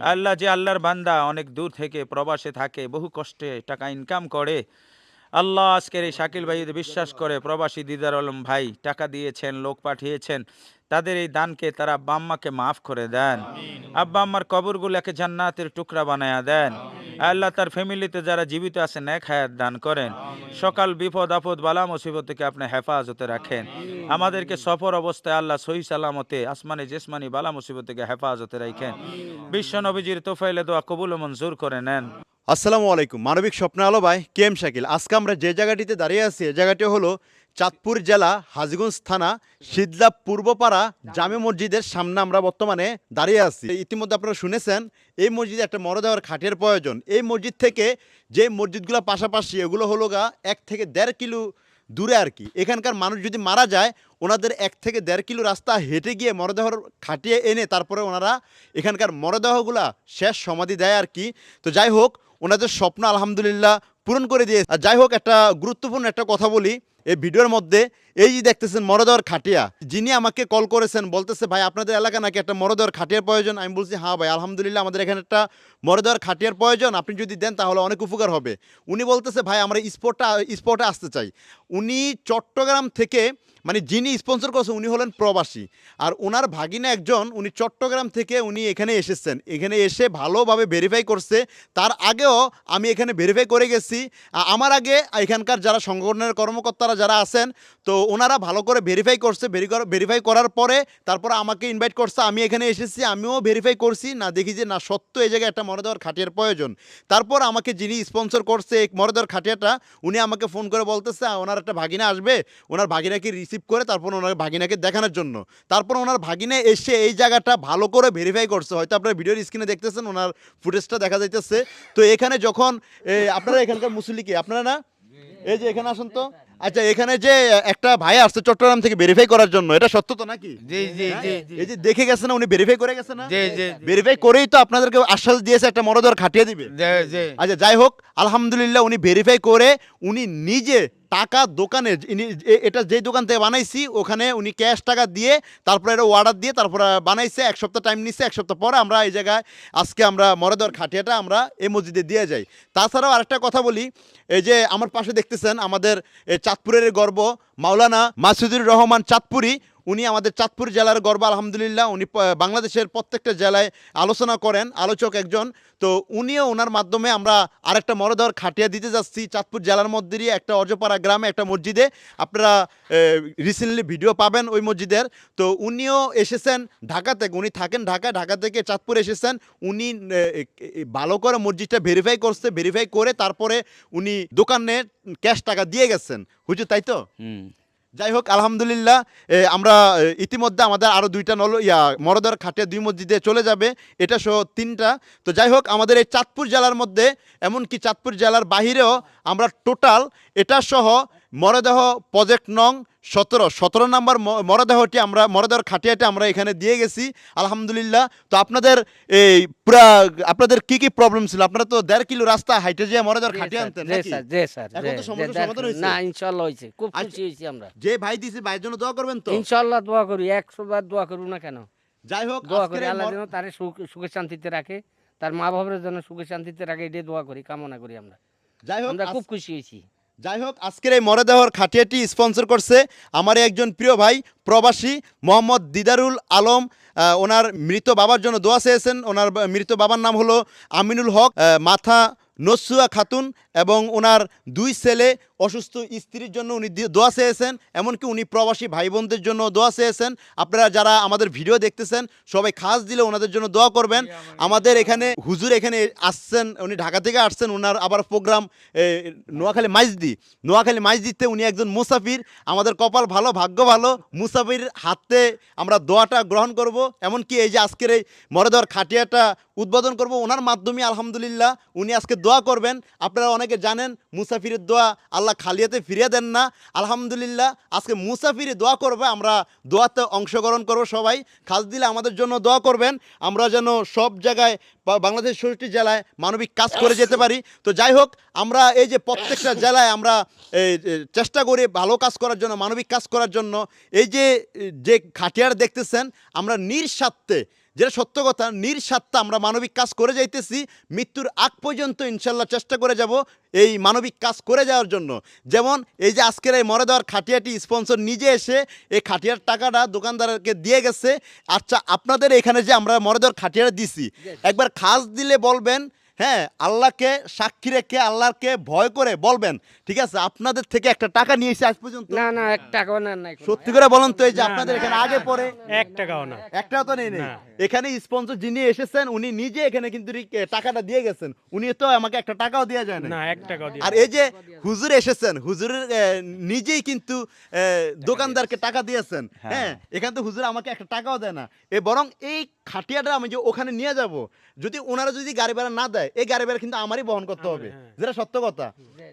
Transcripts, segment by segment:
আল্লাহ যে আল্লাহর বান্দা অনেক দূর থেকে প্রবাসে থাকে বহু কষ্টে টাকা ইনকাম করে। আল্লাহ আজকের এই শাকিল ভাই বিশ্বাস করে প্রবাসী দিদার আলম ভাই টাকা দিয়েছেন লোক পাঠিয়েছেন তাদের এই দানকে তারা আব্বা আম্মাকে মাফ করে দেন। আব্বা আম্মার কবরগুলোকে জান্নাতের টুকরা বানায়া দেন। আল্লাহ তার ফ্যামিলিতে যারা জীবিত আছেন এক হায়াত দান করেন। সকাল বিপদ আপদ বালা মুসিবত থেকে আপনি হেফাজতে রাখেন। আমাদেরকে সফর অবস্থায় আল্লাহ সহি সালামতে আসমানি জেসমানি বালা মুসিবত থেকে হেফাজতে রাখেন। বিশ্ব নবীজির তোফাইলে দোয়া কবুল ও মঞ্জুর করে নেন। আসসালামু আলাইকুম। মানবিক স্বপ্ন আলো ভাই কেম শাকিল। আজকে আমরা যে জায়গাটিতে দাঁড়িয়ে আছি এই জায়গাটি হলো চাঁদপুর জেলা হাজিগঞ্জ থানা সিদলা পূর্বপাড়া জামে মসজিদের সামনে আমরা বর্তমানে দাঁড়িয়ে আছি। ইতিমধ্যে আপনারা শুনেছেন এই মসজিদে একটা মরদেওয়ার খাটের প্রয়োজন। এই মসজিদ থেকে যে মসজিদগুলো পাশাপাশি এগুলো হলো গা এক থেকে দেড় কিলো দূরে আর কি। এখানকার মানুষ যদি মারা যায়, ওনাদের এক থেকে দেড় কিলো রাস্তা হেঁটে গিয়ে মরদেহ খাটিয়ে এনে তারপরে ওনারা এখানকার মরদেহগুলা শেষ সমাধি দেয় আর কি। তো যাই হোক, ওনাদের স্বপ্ন আলহামদুলিল্লাহ পূরণ করে দিয়ে আর যাই হোক, একটা গুরুত্বপূর্ণ একটা কথা বলি। এই ভিডিওর মধ্যে এই যে দেখতেছেন মরদর খাটিয়া, যিনি আমাকে কল করেছেন, বলতেছে, ভাই, আপনাদের এলাকা নাকি একটা মরদর খাটিয়ার প্রয়োজন? আমি বলছি হ্যাঁ ভাই, আলহামদুলিল্লাহ, আমাদের এখানে একটা মরদর খাটিয়ার প্রয়োজন, আপনি যদি দেন তাহলে অনেক উপকার হবে। উনি বলতেছে, ভাই, আমরা স্পটটা স্পোর্টে আসতে চাই। উনি চট্টগ্রাম থেকে মানে যিনি স্পন্সর করছে উনি হলেন প্রবাসী। আর ওনার ভাগিনা একজন উনি চট্টগ্রাম থেকে উনি এখানে এসেছেন। এখানে এসে ভালোভাবে ভেরিফাই করছে। তার আগেও আমি এখানে ভেরিফাই করে গেছি। আমার আগে এখানকার যারা সংগঠনের কর্মকর্তারা যারা আছেন তো ওনারা ভালো করে ভেরিফাই করছে। ভেরিফাই করার পরে তারপর আমাকে ইনভাইট করছে আমি এখানে এসেছি আমিও ভেরিফাই করছি। না দেখি যে না সত্য এই জায়গায় একটা মরদেওয়ার খাটিয়ার প্রয়োজন। তারপর আমাকে যিনি স্পন্সর করছে মরদেওয়ার খাটিয়াটা উনি আমাকে ফোন করে বলতেছে "আ, ওনার একটা ভাগিনা আসবে। ওনার ভাগিনাকে রিসিভ করে তারপর ওনার ভাগিনাকে দেখানোর জন্য। তারপর ওনার ভাগিনে এসে এই জায়গাটা ভালো করে ভেরিফাই করছে। হয়তো আপনারা ভিডিওর স্ক্রিনে দেখতেছেন ওনার ফুটেজটা দেখা যাইতেছে। তো এখানে যখন আপনারা এখানকার মুসলি কি আপনারা না? এই যে এখানে আসুন তো। আচ্ছা এখানে যে একটা ভাই আসছে চট্টগ্রাম থেকে ভেরিফাই করার জন্য এটা সত্য তো নাকি? জি জি জি জি। এই যে দেখে গেছে না উনি ভেরিফাই করে গেছে না? জি জি ভেরিফাই করেই তো আপনাদেরকে আশ্বাস দিয়েছে একটা মরদর খাটিয়ে দিবে। জি জি। আচ্ছা যাই হোক আলহামদুলিল্লাহ উনি ভেরিফাই করে উনি নিজে টাকা দোকানে এটা যেই দোকান থেকে বানাইছি, ওখানে উনি ক্যাশ টাকা দিয়ে, তারপরে এটা অর্ডার দিয়ে, তারপরে বানাইছে, এক সপ্তাহ টাইম নিছে, এক সপ্তাহ পরে আমরা এই জায়গায়, আজকে আমরা মরদর খাটিয়াটা আমরা এই মসজিদে দিয়ে যাই। তাছাড়াও আরেকটা কথা বলি, এই যে আমার পাশে দেখতেছেন আমাদের চাঁদপুরের গর্ব, মাওলানা মাসুদুর রহমান চাঁদপুরি উনি আমাদের চাঁদপুর জেলার গর্ব, আলহামদুলিল্লাহ, উনি বাংলাদেশের প্রত্যেকটা জেলায় আলোচনা করেন, আলোচক একজন। তো উনিও ওনার মাধ্যমে আমরা আরেকটা মরদর খাটিয়া দিতে যাচ্ছি, চাঁদপুর জেলার মধ্যেই একটা অজপাড়া গ্রামে, একটা মসজিদে। আপনারা রিসেন্টলি ভিডিও পাবেন ওই মসজিদের। তো উনিও এসেছেন ঢাকা থেকে উনি থাকেন ঢাকা ঢাকা থেকে চাঁদপুর এসেছেন। উনি ভালো করে মসজিদটা ভেরিফাই করছে ভেরিফাই করে তারপরে উনি দোকানে ক্যাশ টাকা দিয়ে গেছেন। হুজুর, তাই তো? যাই হোক আলহামদুলিল্লাহ আমরা ইতিমধ্যে আমাদের আরও দুইটা নল, ইয়া মরদার খাটে দুই মসজিদে চলে যাবে, এটা সহ তিনটা। তো যাই হোক আমাদের এই চাঁদপুর জেলার মধ্যে, এমনকি চাঁদপুর জেলার বাহিরেও আমরা টোটাল এটা সহ মরদেহ প্রজেক্ট নং সতেরো সতেরো নাম্বার মরদেহটি আমরা মরদেহর খাটিয়াটি আমরা এখানে দিয়ে গেছি। আলহামদুলিল্লাহ। তো আপনাদের এই পুরা আপনাদের কি কি প্রবলেম ছিল? আপনারা তো দেড় কিলো রাস্তা হাইটে যেয়ে মরদেহর খাটিয়ে আনতেন? না ইনশাল্লাহ হয়েছে। খুব আচ্ছা। খুশি হয়েছি আমরা। যে ভাই দিছে ভাইয়ের জন্য দোয়া করবেন তো? ইনশাল্লাহ দোয়া করি একশো বার দোয়া করব না কেন? যাই হোক দোয়া করি আল্লাহ যেন তারে সুখ সুখে শান্তিতে রাখে। তার মা বাবার জন্য সুখে শান্তিতে রাখে এটাই দোয়া করি কামনা করি আমরা। যাই হোক আমরা খুব খুশি হয়েছি। যাই হোক আজকের এই মরদেহর খাটিয়াটি স্পন্সর করছে আমার একজন প্রিয় ভাই, প্রবাসী মোহাম্মদ দিদারুল আলম। ওনার মৃত বাবার জন্য দোয়া চেয়েছেন। ওনার মৃত বাবার নাম হলো আমিনুল হক। মাথা নসুয়া খাতুন এবং ওনার দুই ছেলে অসুস্থ স্ত্রীর জন্য উনি দোয়া চেয়েছেন এমনকি উনি প্রবাসী ভাই বোনদের জন্য দোয়া চেয়েছেন। আপনারা যারা আমাদের ভিডিও দেখতেছেন সবাই খাস দিলে ওনাদের জন্য দোয়া করবেন। আমাদের এখানে হুজুর এখানে আসছেন উনি ঢাকা থেকে আসছেন ওনার আবার প্রোগ্রাম নোয়াখালী মাইজদি। নোয়াখালী মাইজদিতে উনি একজন মুসাফির। আমাদের কপাল ভালো ভাগ্য ভালো মুসাফির হাতে আমরা দোয়াটা গ্রহণ করব। এমনকি এই যে আজকের এই মরদর খাটিয়াটা উদ্বোধন করব ওনার মাধ্যমে আলহামদুলিল্লাহ। উনি আজকে দোয়া করবেন। আপনারা অনেকে জানেন মুসাফিরের দোয়া আল্লাহ খালিয়াতে ফিরিয়ে দেন না। আলহামদুলিল্লাহ আজকে মুসাফিরে দোয়া করবে আমরা দোয়াতে অংশগ্রহণ করব সবাই। খাস দিলে আমাদের জন্য দোয়া করবেন। আমরা যেন সব জায়গায় বাংলাদেশ ষষ্ঠী জেলায় মানবিক কাজ করে যেতে পারি। তো যাই হোক আমরা এই যে প্রত্যেকটা জেলায় আমরা এই, চেষ্টা করি ভালো কাজ করার জন্য মানবিক কাজ করার জন্য। এই যে যে খাটিয়ার দেখতেছেন আমরা নিঃস্বার্থে যেটা সত্য কথা নির্স্বার্থে আমরা মানবিক কাজ করে যাইতেছি মৃত্যুর আগ পর্যন্ত ইনশাল্লাহ চেষ্টা করে যাব এই মানবিক কাজ করে যাওয়ার জন্য। যেমন এই যে আজকের এই মরে দেওয়ার খাটিয়াটি স্পন্সর নিজে এসে এই খাটিয়ার টাকাটা দোকানদারকে দিয়ে গেছে। আচ্ছা আপনাদের এখানে যে আমরা মরে দেওয়ার খাটিয়াটা দিছি একবার খাস দিলে বলবেন হ্যাঁ আল্লাহকে সাক্ষী রেখে আল্লাহকে ভয় করে বলবেন ঠিক আছে? আপনাদের থেকে একটা টাকা নিয়েছে আজ পর্যন্ত না না এক টাকাও না নাই সত্যি করে বলেন তো এই যে আপনাদের এখানে আগে পরে এক টাকাও না। একটাও তো নেই নেই। এখানে স্পন্সর যিনি এসেছেন উনি নিজে এখানে কিন্তু টাকাটা দিয়ে গেছেন। উনি তো আমাকে একটা টাকাও দেওয়া যায় না না এক টাকাও দিয়ে আর এই যে হুজুর এসেছেন হুজুরের নিজেই কিন্তু আহ, দোকানদারকে টাকা দিয়েছেন। হ্যাঁ এখানে তো হুজুর আমাকে একটা টাকাও দেয় না। এ বরং এই খাটিয়াটা আমি যে ওখানে নিয়ে যাব যদি ওনারা যদি গাড়ি ভাড়া না দেয় এই গাড়ি ভাড়া কিন্তু আমারই বহন করতে হবে। যেটা সত্য কথা।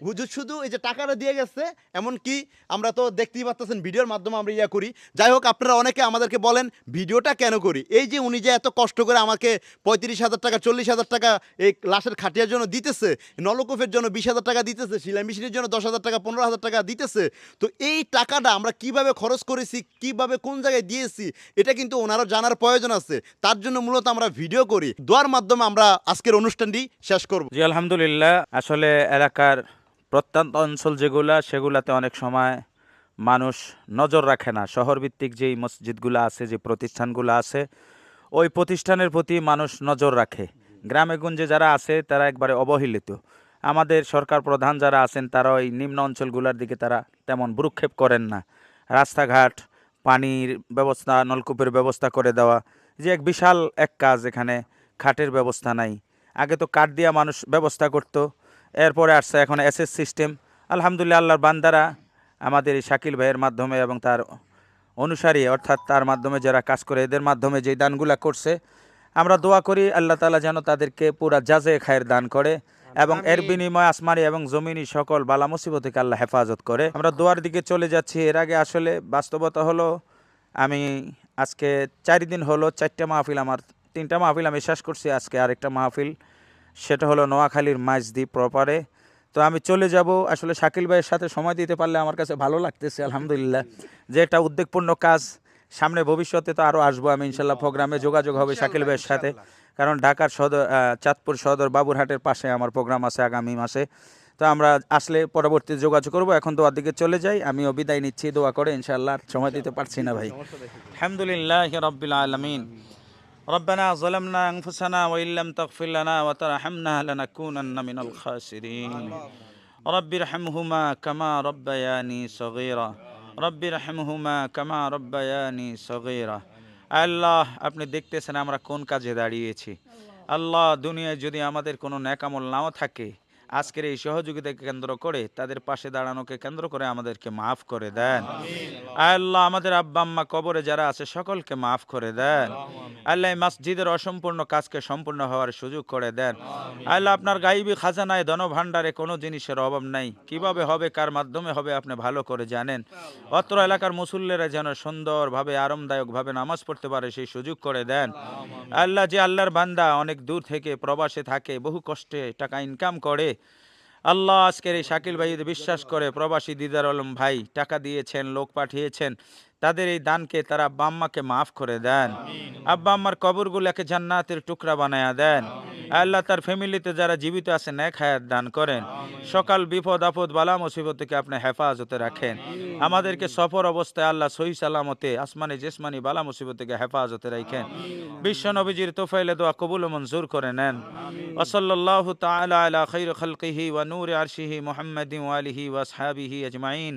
হুজুর শুধু এই যে টাকাটা দিয়ে গেছে এমনকি আমরা তো দেখতেই পাচ্ছেন ভিডিওর মাধ্যমে আমরা ইয়া করি। যাই হোক আপনারা অনেকে আমাদেরকে বলেন ভিডিওটা কেন করি? এই যে উনি যে এত কষ্ট করে আমাকে পঁয়ত্রিশ হাজার টাকা চল্লিশ হাজার টাকা এই লাশের খাটিয়ার জন্য দিতেছে নলকূপের জন্য বিশ হাজার টাকা দিতেছে সিলাই মেশিনের জন্য দশ হাজার টাকা পনেরো হাজার টাকা দিতেছে তো এই টাকাটা আমরা কীভাবে খরচ করেছি কীভাবে কোন জায়গায় দিয়েছি এটা কিন্তু ওনারও জানার প্রয়োজন আছে। তার জন্য মূলত আমরা ভিডিও করি। দোয়ার মাধ্যমে আমরা আজকের অনুষ্ঠানটি শেষ করব। জি, আলহামদুলিল্লাহ। আসলে এলাকার প্রত্যন্ত অঞ্চল যেগুলা, সেগুলাতে অনেক সময় মানুষ নজর রাখে না। শহরভিত্তিক যেই মসজিদগুলো আছে, যে প্রতিষ্ঠানগুলো আছে, ওই প্রতিষ্ঠানের প্রতি মানুষ নজর রাখে। গ্রামে গঞ্জে যারা আছে, তারা একবারে অবহেলিত। আমাদের সরকার প্রধান যারা আছেন, তারা ওই নিম্ন অঞ্চলগুলোর দিকে তারা তেমন ভ্রুক্ষেপ করেন না। রাস্তাঘাট, পানির ব্যবস্থা, নলকূপের ব্যবস্থা করে দেওয়া যে এক বিশাল এক কাজ এখানে খাটের ব্যবস্থা নাই। আগে তো কাঠ দিয়া মানুষ ব্যবস্থা করত এরপরে আসছে এখন এসএস সিস্টেম। আলহামদুলিল্লাহ আল্লাহর বান্দারা আমাদের এই শাকিল ভাইয়ের মাধ্যমে এবং তার অনুসারী অর্থাৎ তার মাধ্যমে যারা কাজ করে এদের মাধ্যমে যে দানগুলা করছে আমরা দোয়া করি আল্লাহ তালা যেন তাদেরকে পুরা জাজে খায়ের দান করে এবং এর বিনিময়ে আসমানি এবং জমিনি সকল বালা মুসিবত থেকে আল্লাহ হেফাজত করে। আমরা দোয়ার দিকে চলে যাচ্ছি। এর আগে আসলে বাস্তবতা হলো আমি আজকে চারি দিন হলো চারটা মাহফিল আমার তিনটা মাহফিল আমি শেষ করছি আজকে আরেকটা মাহফিল। সেটা হলো নোয়াখালীর মাইজদি প্রপারে। তো আমি চলে যাব আসলে শাকিল ভাইয়ের সাথে সময় দিতে পারলে আমার কাছে ভালো লাগতেছে আলহামদুলিল্লাহ। যে একটা উদ্বেগপূর্ণ কাজ সামনে ভবিষ্যতে তো আরও আসব আমি ইনশাল্লাহ প্রোগ্রামে যোগাযোগ হবে শাকিল ভাইয়ের সাথে। কারণ ঢাকার সদর চাঁদপুর সদর বাবুরহাটের পাশে আমার প্রোগ্রাম আছে আগামী মাসে। তো আমরা আসলে পরবর্তী যোগাযোগ করব এখন দোয়ার দিকে চলে যাই আমিও বিদায় নিচ্ছি দোয়া করে ইনশাআল্লাহ আর সময় দিতে পারছি না ভাই আলহামদুলিল্লাহ রব্বিল আলমিন ربنا ظلمنا أنفسنا وإن لم تغفر لنا وترحمنا لنكونن من الخاسرين رب ارحمهما كما ربياني صغيرا رب ارحمهما كما ربياني صغيرا আল্লাহ আপনি দেখতেছেন আমরা কোন কাজে দাঁড়িয়েছি আল্লাহ দুনিয়ায় যদি আমাদের কোনো ন্যাকামল নাও থাকে আজকের এই সহযোগিতাকে কেন্দ্র করে তাদের পাশে দাঁড়ানোকে কেন্দ্র করে আমাদেরকে মাফ করে দেন। আল্লাহ আমাদের আব্বা আম্মা কবরে যারা আছে সকলকে মাফ করে দেন। আল্লাহ এই মসজিদের অসম্পূর্ণ কাজকে সম্পূর্ণ হওয়ার সুযোগ করে দেন। আল্লাহ আপনার গাইবী খাজানায় ধনভাণ্ডারে কোনো জিনিসের অভাব নাই। কীভাবে হবে কার মাধ্যমে হবে আপনি ভালো করে জানেন। অত্র এলাকার মুসল্লেরা যেন সুন্দরভাবে আরামদায়কভাবে নামাজ পড়তে পারে সেই সুযোগ করে দেন। আল্লাহ যে আল্লাহর বান্দা অনেক দূর থেকে প্রবাসে থাকে বহু কষ্টে টাকা ইনকাম করে আল্লাহ আজকের এই শাকিল ভাই বিশ্বাস করে, প্রবাসী দিদার আলম ভাই, টাকা দিয়েছেন, লোক পাঠিয়েছেন তাদের এই দানকে তারা আব্বা আম্মাকে মাফ করে দেন। আব্বা আম্মার কবরগুলোকে জান্নাতের টুকরা বানায়া দেন। আল্লাহ তার ফ্যামিলিতে যারা জীবিত আছে ন্যাক হায়াত দান করেন। সকাল বিপদ আপদ বালা মুসিবত থেকে আপনি হেফাজতে রাখেন। আমাদেরকে সফর অবস্থায় আল্লাহ সহি সালামতে আসমানি জেসমানি বালা মুসিবত থেকে হেফাজতে রাখেন। বিশ্ব নবীজির তোফাইলে দোয়া কবুল ও মঞ্জুর করে নেন। ওসল্লাহ তাআলা আলা খৈর খলকিহি ওয়া নূর আরশিহি মুহাম্মাদিন ওয়া আলিহি ওয়া আসহাবিহি আজমাইন।